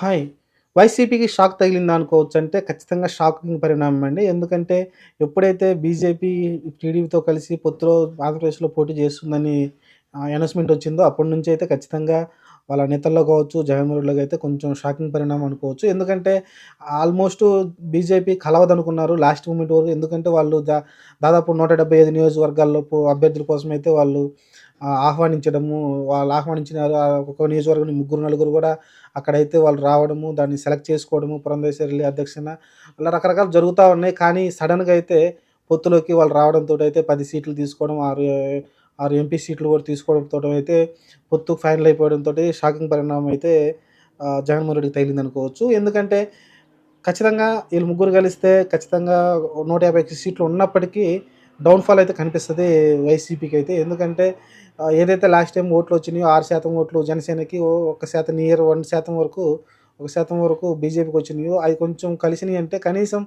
Hi! వైసీపీకి shock తగిలిందా అనుకోవచ్చు అంటే ఖచ్చితంగా షాకింగ్ పరిణామం అండి. ఎందుకంటే ఎప్పుడైతే బీజేపీ, టీడీపీతో కలిసి పొత్తులో ఆంధ్రప్రదేశ్‌లో పోటీ చేస్తుందని అనౌన్స్‌మెంట్ వచ్చిందో అప్పటి నుంచి అయితే ఖచ్చితంగా వాళ్ళ నేతల్లో కావచ్చు, జగన్మోహన్ అయితే కొంచెం షాకింగ్ పరిణామం అనుకోవచ్చు. ఎందుకంటే ఆల్మోస్ట్ బీజేపీ కలవదనుకున్నారు లాస్ట్ మూమెంట్ వరకు. ఎందుకంటే వాళ్ళు దా దాదాపు 175 నియోజకవర్గాల్లో అభ్యర్థుల అభ్యర్థుల కోసమైతే వాళ్ళు ఆహ్వానించడము, వాళ్ళు ఆహ్వానించినారు. ఆహ్, నియోజకవర్గం ముగ్గురు, నలుగురు కూడా అక్కడైతే వాళ్ళు రావడము, దాన్ని సెలెక్ట్ చేసుకోవడము, పురంధేశ్వరి అధ్యక్షన అలా రకరకాలు జరుగుతూ ఉన్నాయి. కానీ సడన్గా అయితే పొత్తులోకి వాళ్ళు రావడంతో అయితే పది సీట్లు తీసుకోవడం, ఆరు ఆరు ఎంపీ సీట్లు కూడా తీసుకోవడంతో అయితే పొత్తు ఫైనల్ అయిపోవడంతో షాకింగ్ పరిణామం అయితే జగన్మోహన్ రెడ్డికి తగిలిందనుకోవచ్చు. ఎందుకంటే ఖచ్చితంగా వీళ్ళు ముగ్గురు కలిస్తే ఖచ్చితంగా 150 సీట్లు ఉన్నప్పటికీ డౌన్‌ఫాల్ అయితే కనిపిస్తుంది వైసీపీకి అయితే. ఎందుకంటే ఏదైతే లాస్ట్ టైం ఓట్లు వచ్చినాయో ఆరు శాతం ఓట్లు జనసేనకి, ఓ 1% నియర్ వన్ శాతం వరకు ఒక శాతం వరకు బీజేపీకి వచ్చినాయో అవి కొంచెం కలిసినాయి అంటే కనీసం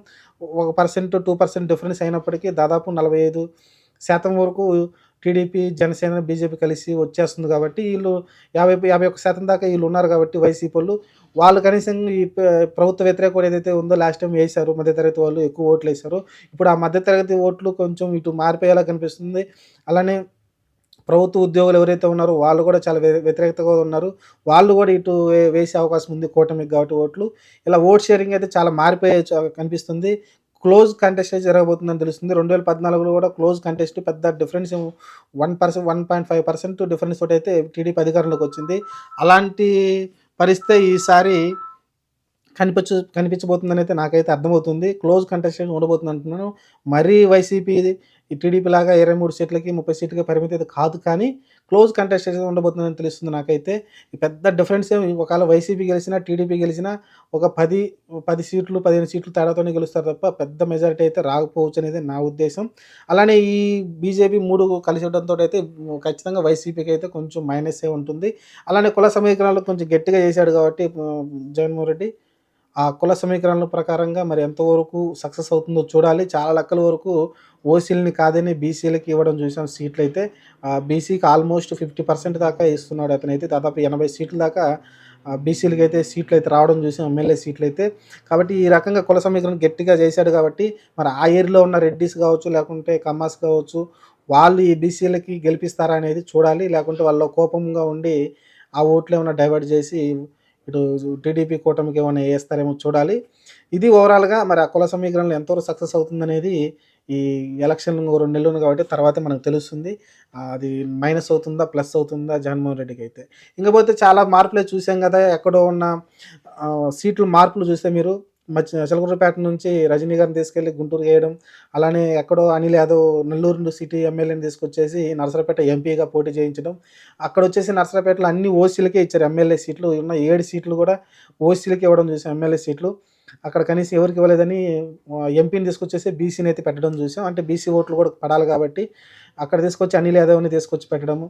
ఒక పర్సెంట్, టూ పర్సెంట్ డిఫరెన్స్ అయినప్పటికీ దాదాపు 45% వరకు టీడీపీ, జనసేన, బీజేపీ కలిసి వచ్చేస్తుంది కాబట్టి వీళ్ళు యాభై యాభై ఒక్క శాతం దాకా వీళ్ళు ఉన్నారు కాబట్టి వైసీపోళ్ళు. వాళ్ళు కనీసం ఈ ప్రభుత్వ వ్యతిరేక ఏదైతే ఉందో లాస్ట్ టైం వేశారు మధ్య తరగతి వాళ్ళు ఎక్కువ ఓట్లు వేశారు ఇప్పుడు ఆ మధ్య తరగతి ఓట్లు కొంచెం ఇటు మారిపోయేలా కనిపిస్తుంది. అలానే ప్రభుత్వ ఉద్యోగులు ఎవరైతే ఉన్నారో వాళ్ళు కూడా చాలా వ్యతిరేకతగా ఉన్నారు. వాళ్ళు కూడా ఇటు వే వేసే అవకాశం ఉంది కూటమికి కాబట్టి ఓట్లు. ఇలా ఓట్ షేరింగ్ అయితే చాలా మారిపోయే కనిపిస్తుంది. క్లోజ్ కంటెస్టే జరగబోతుందని తెలుస్తుంది. 2014లో కూడా క్లోజ్ కంటెస్ట్ పెద్ద difference one percent one point five percent difference తోటైతే TDP అధికారంలోకి వచ్చింది. అలాంటి పరిస్థితి ఈసారి కనిపించ అయితే నాకైతే అర్థమవుతుంది. క్లోజ్ కంటెస్టెడ్ ఉండబోతుంది అంటున్నాను. మరీ వైసీపీ, ఈ టీడీపీ లాగా 23 సీట్లకి, 30 సీట్లకి పరిమితి అయితే కాదు కానీ క్లోజ్ కంటెస్టెడ్ ఉండబోతుందని తెలుస్తుంది నాకైతే. పెద్ద డిఫరెన్స్ ఏమి ఒకవేళ వైసీపీ గెలిచినా, టీడీపీ గెలిచినా ఒక పది పది సీట్లు, 15 సీట్లు తేడాతోనే గెలుస్తారు తప్ప పెద్ద మెజారిటీ అయితే రాకపోవచ్చు అనేది నా ఉద్దేశం. అలానే ఈ బీజేపీ మూడు కలిసి ఉండడంతో అయితే ఖచ్చితంగా వైసీపీకి అయితే కొంచెం మైనస్సే ఉంటుంది. అలానే కుల సమీకరణాలు కొంచెం గట్టిగా చేశాడు కాబట్టి జగన్మోహన్ రెడ్డి ఆ కుల సమీకరణల ప్రకారంగా మరి ఎంతవరకు సక్సెస్ అవుతుందో చూడాలి. చాలా లెక్కల వరకు ఓసీలని కాదని బీసీలకి ఇవ్వడం చూసాం సీట్లు అయితే బీసీకి ఆల్మోస్ట్ 50% దాకా ఇస్తున్నాడు అతనైతే. దాదాపు 80 సీట్ల దాకా బీసీఎల్కి అయితే సీట్లు అయితే రావడం చూసాం ఎమ్మెల్యే సీట్లు అయితే కాబట్టి ఈ రకంగా కుల సమీకరణ గట్టిగా చేశాడు కాబట్టి మరి ఆ ఏరియాలో ఉన్న రెడ్డీస్ కావచ్చు, లేకుంటే కమ్మాస్ కావచ్చు, వాళ్ళు ఈ బీసీలకి గెలిపిస్తారా అనేది చూడాలి. లేకుంటే వాళ్ళు కోపంగా ఉండి ఆ ఓట్లు ఏమైనా డైవర్ట్ చేసి ఇటు టీడీపీ కూటమికి ఏమైనా వేస్తారేమో చూడాలి. ఇది ఓవరాల్‌గా మరి ఆ కుల సమీకరణలు ఎంతవరకు సక్సెస్ అవుతుందనేది ఈ ఎలక్షన్ రెండు నెలలు కాబట్టి తర్వాతే మనకు తెలుస్తుంది. అది మైనస్ అవుతుందా? ప్లస్ అవుతుందా? జగన్మోహన్ అయితే ఇంకపోతే చాలా మార్పులే చూసాం కదా! ఎక్కడో ఉన్న సీట్లు మార్పులు చూస్తే మీరు మచ్ చిలకలూరిపేట నుంచి రజనీ గారిని తీసుకెళ్ళి గుంటూరు వేయడం అలానే ఎక్కడో అనిల్ యాదవ్ నెల్లూరు సిటీ ఎమ్మెల్యేని తీసుకొచ్చేసి నరసరావుపేట ఎంపీగా పోటీ చేయించడం. అక్కడ వచ్చేసి నరసరావుపేటలో అన్ని ఓసీలకే ఇచ్చారు ఎమ్మెల్యే సీట్లు. ఉన్న ఏడు సీట్లు కూడా ఓసీలకి ఇవ్వడం చూసాం ఎమ్మెల్యే సీట్లు. అక్కడ కనీసం ఎవరికి ఇవ్వలేదని ఎంపీని తీసుకొచ్చేసి బీసీని అయితే పెట్టడం చూసాం. అంటే బీసీ ఓట్లు కూడా పడాలి కాబట్టి అక్కడ తీసుకొచ్చి అనిల్ యాదవ్‌ని తీసుకొచ్చి పెట్టడము.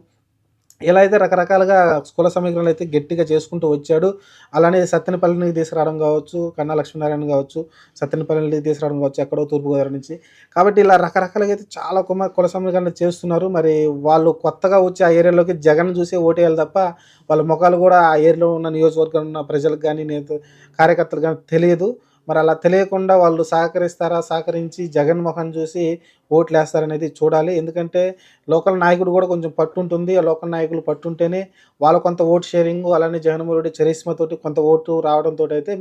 ఇలా అయితే రకరకాలుగా కుల సమీకరణలు అయితే గట్టిగా చేసుకుంటూ వచ్చాడు. అలానే సత్తెనపల్లిని తీసుకురావడం కావచ్చు, కన్నా లక్ష్మీనారాయణ కావచ్చు, సత్తెనపల్లిని తీసుకురావడం కావచ్చు ఎక్కడో తూర్పుగోదావరి నుంచి. కాబట్టి ఇలా రకరకాలుగా అయితే చాలా కుమ కుల సమీకరణలు చేస్తున్నారు. మరి వాళ్ళు కొత్తగా వచ్చి ఆ ఏరియాలోకి జగన్ చూసే ఓటేయాలి తప్ప వాళ్ళ మొఖాలు కూడా ఆ ఏరియాలో ఉన్న నియోజకవర్గంలో ఉన్న ప్రజలకు కానీ నేత కార్యకర్తలు కానీ తెలియదు. మరి అలా తెలియకుండా వాళ్ళు సహకరిస్తారా? సహకరించి జగన్ చూసి చూసి ఓట్లేస్తారనేది చూడాలి. ఎందుకంటే లోకల్ నాయకుడు కూడా కొంచెం పట్టుంటుంది. ఆ లోకల్ నాయకులు పట్టుంటేనే వాళ్ళ కొంత ఓట్ షేరింగ్ అలానే జగన్మోహన్ రెడ్డి చరిస్మతోటి కొంత ఓటు రావడంతో అయితే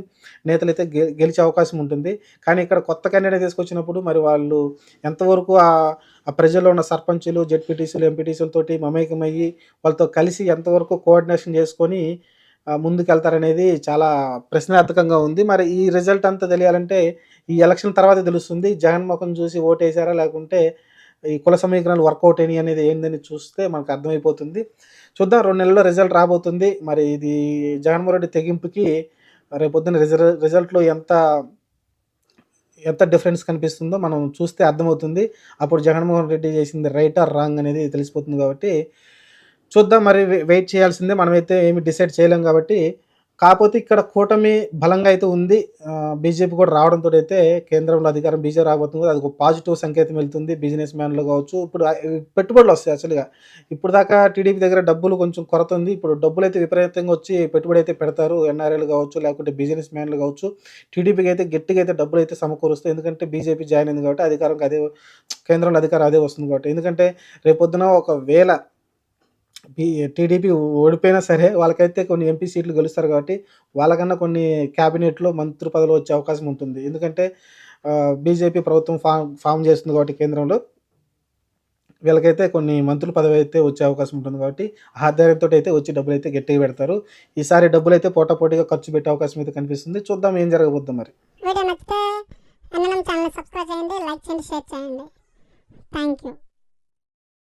నేతలైతే గె గెలిచే అవకాశం ఉంటుంది. కానీ ఇక్కడ కొత్త క్యాండిడేట్ తీసుకొచ్చినప్పుడు మరి వాళ్ళు ఎంతవరకు ఆ ఆ ప్రజల్లో ఉన్న సర్పంచులు, జెడ్పీటీసీలు, ఎంపీటీసీలతోటి మమేకమయ్యి వాళ్ళతో కలిసి ఎంతవరకు కోఆర్డినేషన్ చేసుకొని ముందుకెళ్తారనేది చాలా ప్రశ్నార్థకంగా ఉంది. మరి ఈ రిజల్ట్ అంతా తెలియాలంటే ఈ ఎలక్షన్ తర్వాతే తెలుస్తుంది. జగన్ చూసి ఓటేసారా? లేకుంటే ఈ కుల సమీకరణాలు వర్కౌట్ అయినాయి అనేది ఏందని చూస్తే మనకు అర్థమైపోతుంది. చూద్దాం రెండు నెలల్లో రిజల్ట్ రాబోతుంది. మరి ఇది జగన్మోహన్ రెడ్డి తెగింపుకి రేపొద్దున రిజర్ రిజల్ట్‌లో ఎంత ఎంత డిఫరెన్స్ కనిపిస్తుందో మనం చూస్తే అర్థమవుతుంది. అప్పుడు జగన్మోహన్ రెడ్డి చేసింది రైట్ ఆర్ రాంగ్ అనేది తెలిసిపోతుంది కాబట్టి చూద్దాం మరి వె వెయిట్ చేయాల్సిందే. మనమైతే ఏమి డిసైడ్ చేయలేం కాబట్టి కాకపోతే ఇక్కడ కూటమి బలంగా అయితే ఉంది. బీజేపీ కూడా రావడంతో అయితే కేంద్రంలో అధికారం బీజేపీ రాబోతుంది. అది ఒక పాజిటివ్ సంకేతం వెళ్తుంది. బిజినెస్ మ్యాన్‌లు కావచ్చు, ఇప్పుడు పెట్టుబడులు వస్తాయి యాక్చువల్‌గా. దాకా టీడీపీ దగ్గర డబ్బులు కొంచెం కొరత ఉంది. ఇప్పుడు డబ్బులు అయితే విపరీతంగా వచ్చి పెట్టుబడి అయితే పెడతారు. ఎన్ఆర్ఐలు కావచ్చు, లేకుంటే బిజినెస్ మ్యాన్‌లు కావచ్చు. టీడీపీకి అయితే గట్టిగా అయితే డబ్బులైతే సమకూరుస్తాయి. ఎందుకంటే బీజేపీ జాయిన్ అయింది కాబట్టి అధికారం అదే కేంద్రంలో అధికారం అదే వస్తుంది కాబట్టి. ఎందుకంటే రేపొద్దున ఒకవేళ టీడీపీ ఓడిపోయినా సరే వాళ్ళకైతే కొన్ని ఎంపీ సీట్లు గెలుస్తారు కాబట్టి వాళ్ళకన్నా కొన్ని క్యాబినెట్‌లో మంత్రి పదవులు వచ్చే అవకాశం ఉంటుంది. ఎందుకంటే బీజేపీ ప్రభుత్వం ఫామ్ ఫామ్ చేస్తుంది కాబట్టి కేంద్రంలో వీళ్ళకైతే కొన్ని మంత్రుల పదవి అయితే వచ్చే అవకాశం ఉంటుంది కాబట్టి ఆ అయితే వచ్చి అయితే గట్టిగా పెడతారు. ఈసారి డబ్బులైతే పోటాపోటీగా ఖర్చు పెట్టే అవకాశం అయితే కనిపిస్తుంది. చూద్దాం ఏం జరగబోద్దు మరి. వీడియో నచ్చితే ఛానల్ సబ్స్క్రైబ్ చేయండి లైక్ చేయండి షేర్ చేయండి థ్యాంక్ యూ